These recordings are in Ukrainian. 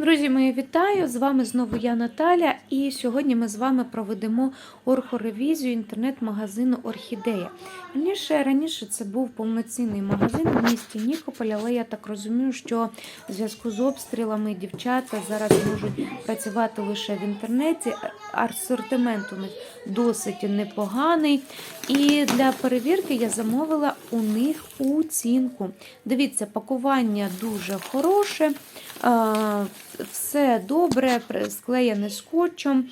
Друзі, мої вітаю! З вами знову я Наталя, і сьогодні ми з вами проведемо орхоревізію інтернет-магазину Орхідея. Раніше, раніше це був повноцінний магазин в місті Нікополь, але я так розумію, що в зв'язку з обстрілами дівчата зараз можуть працювати лише в інтернеті. Асортимент у них досить непоганий. І для перевірки я замовила у них оцінку. Дивіться, пакування дуже хороше. Все добре, склеєне скотчем.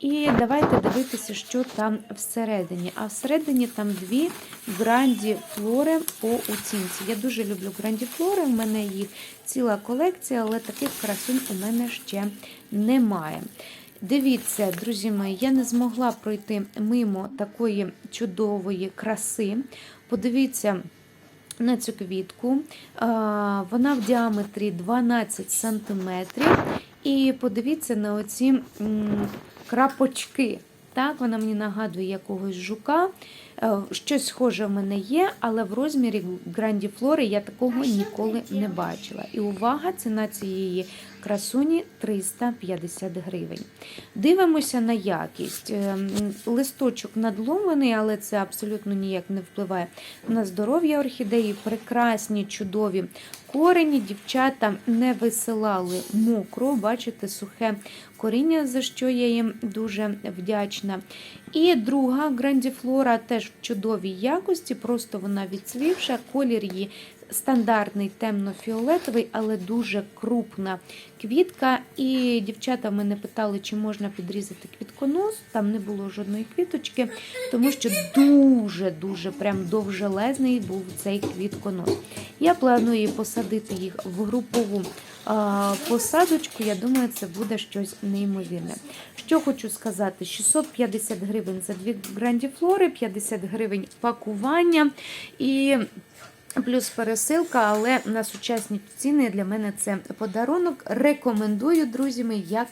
І давайте дивитися, що там всередині. А всередині там дві гранді флори по оцінці. Я дуже люблю гранді флори, у мене їх ціла колекція, але таких красунь у мене ще немає. Дивіться, друзі мої, я не змогла пройти мимо такої чудової краси. Подивіться на цю квітку. Вона в діаметрі 12 см. І подивіться на оці крапочки. Так, вона мені нагадує якогось жука. Е, Щось схоже в мене є, але в розмірі грандіфлори я такого ніколи не бачила. І увага, ціна цієї красуні 350 гривень. Дивимося на якість. Е, Листочок надломлений, але це абсолютно ніяк не впливає на здоров'я орхідеї. Прекрасні, чудові корені. Дівчата не висилали мокро, бачите, сухе коріння, за що я їм дуже вдячна. І друга грандіфлора теж чудовій якості, просто вона відцвівша, колір її стандартний темно-фіолетовий, але дуже крупна квітка. І дівчата мене питали, чи можна підрізати квітконос. Там не було жодної квіточки, тому що дуже-дуже прям довжелезний був цей квітконос. Я планую посадити їх в групову посадочку. Я думаю, це буде щось неймовірне. Що хочу сказати: 650 гривень за дві грандіфлори, 50 гривень пакування і. Плюс пересилка, але на сучасні ціни для мене це подарунок. Рекомендую, друзі, як